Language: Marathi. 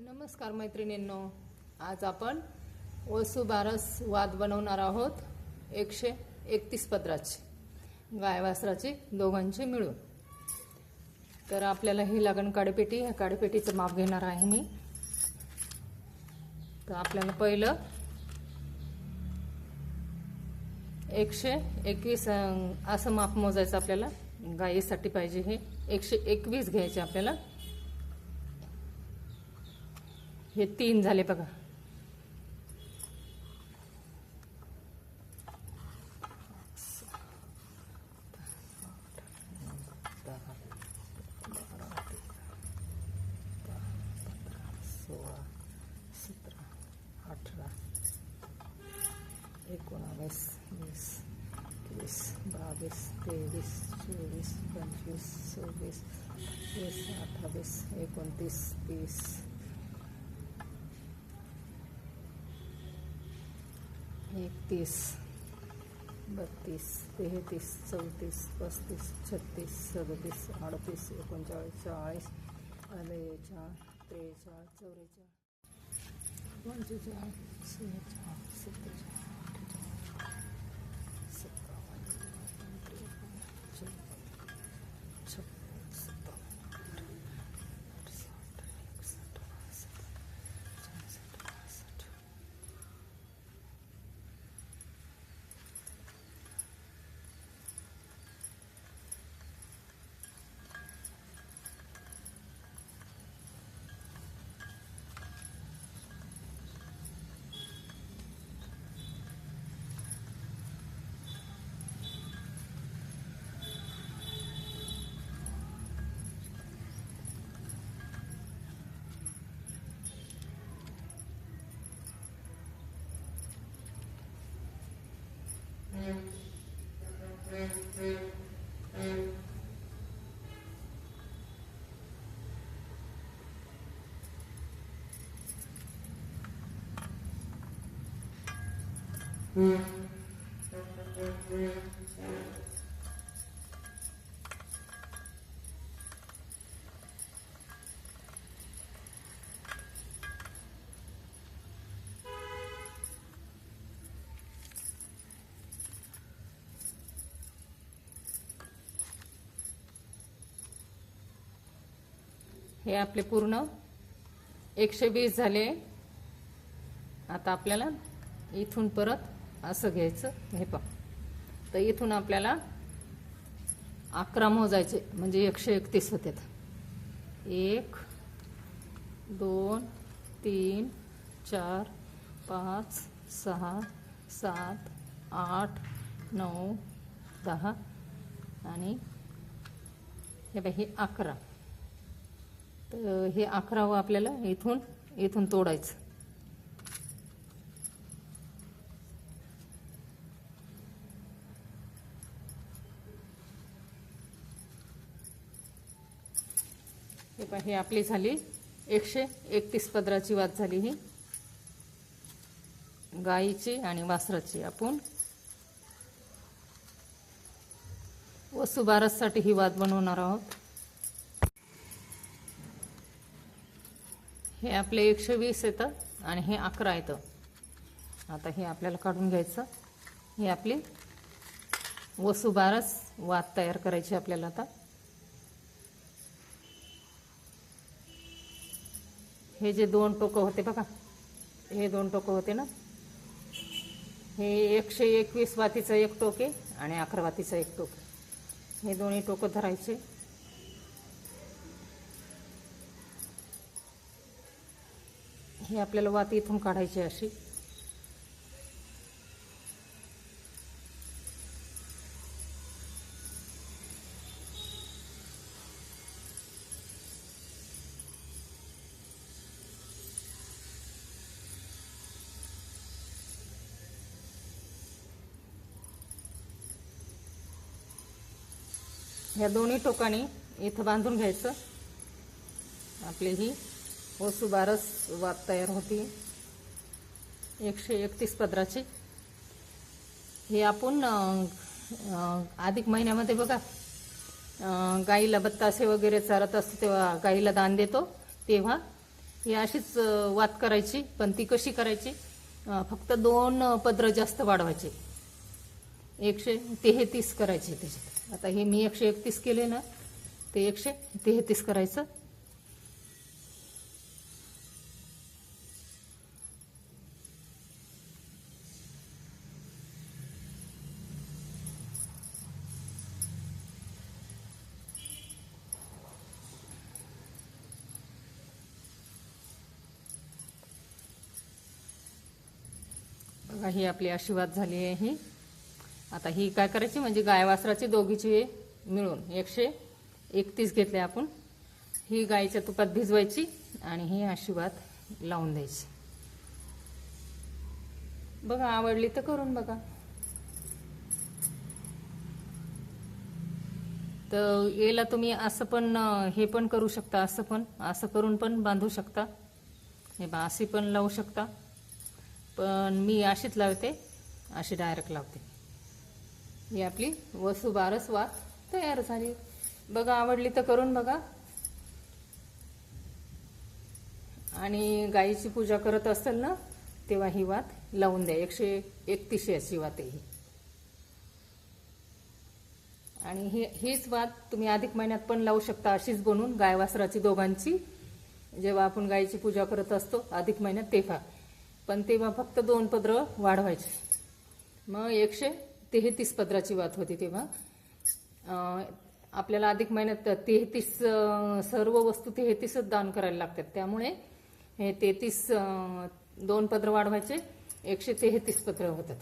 नमस्कार मैत्रिणींनो. आज आपण वसुबारस वाद बनवणार आहोत एकशे एकतीस पत्राची गायवासराची दोघांची मिळून. तर आपल्याला ही लागण काडीपेटी ह्या काडीपेटीचं माप घेणार आहे मी. तर आपल्याला पहिलं एकशे एकवीस असं माप मोजायचं आपल्याला. गायीसाठी पाहिजे हे एकशे एकवीस घ्यायचे आपल्याला. हे तीन झाले बघा. सोळा सतरा अठरा एकोणावीस वीस एकवीस बावीस तेवीस चोवीस पंचवीस सव्वीस वीस अठ्ठावीस एकोणतीस तीस एकतीस बत्तीस तेहतीस चौतीस पस्तीस छत्तीस सदतीस अडतीस एकोणचाळीस चाळीस बेचाळीस त्रेचाळीस चौवेचाळीस पंचेचाळीस सेहेचाळीस सत्तेचाळीस. Mm-hmm. हे आपले पूर्ण एकशे वीस झाले. आता आपल्याला इथून परत असं घ्यायचं. हे पहा. तर इथून आपल्याला अकरा मोजायचे म्हणजे एकशे एकतीस होते. एक दोन तीन चार पाच सहा सात आठ नऊ दहा आणि हे बाई अकरा. तर हे अकरावं आपल्याला इथून इथून तोडायचं. हे पहा आपली झाली एकशे एकतीस पदराची वाद झाली ही. गाईची आणि वासराची आपण. वसुबारससाठी ही वाद बनवणार आहोत. हे आपले एकशे वीस येतं आणि हे अकरा येतं. आता हे आपल्याला काढून घ्यायचं. हे आपली वसुबारस वात तयार करायची आपल्याला आता. हे जे दोन टोकं होते बघा हे दोन टोकं होते ना? हे एकशे एकवीस वातीचं एक टोके आणि अकरा वातीचं एक टोक. हे दोन्ही टोकं धरायचे. हे आपल्याला वाती इथून काढायची अशी. ह्या दोन्ही टोकाने इथं बांधून घ्यायचं. आपली ही वसुबारस वात तयार होती. एकशे एकतीस पदराची. हे आपण अधिक महिन्यामध्ये बघा. गाईला बत्तासे वगैरे चारत असतो तेव्हा गाईला दान देतो. तेव्हा ही अशीच वात करायची पण ती कशी करायची? फक्त दोन पदर जास्त वाढवायचे. एकशे तेहतीस करायचे त्याच्यात. आता हे मी एकशे एकतीस केले ना ते एकशे तेहतीस करायचं. बघा ही आपली अशी झाली आहे ही. आता ही काय करायची? म्हणजे गाय वासराची दोघीची मिळून एकशे एकतीस घेतले आपण. ही गाईच्या तुपात भिजवायची आणि ही अशी वात लावून द्यायची. बघा आवडली तर करून बघा. तर याला तुम्ही असं पण हे पण करू शकता असं पण असं करून पण बांधू शकता. हे बा अशी पण लावू शकता. पण मी अशीच लावते अशी डायरेक्ट लावते. ही आपली वसुबारस वात तयार झाली. बघा आवडली तर करून बघा. आणि गाईची पूजा करत असेल ना तेव्हा ही वात लावून द्या. एकशे एकतीसशे अशी वात आहे ही. आणि ही हीच वात तुम्ही अधिक महिन्यात पण लावू शकता अशीच बनवून गाय वासराची दोघांची. जेव्हा आपण गायीची पूजा करत असतो अधिक महिन्यात तेव्हा. पण तेव्हा फक्त दोन पदरं वाढवायचे. मग एकशे तेहतीस पदराची वात होती तेव्हा. आपल्याला अधिक महिन्यात तेहतीस सर्व वस्तू तेहतीसच दान करायला लागतात. त्यामुळे हे तेहतीस दोन पदरं वाढवायचे एकशे तेहतीस पत्र होतात.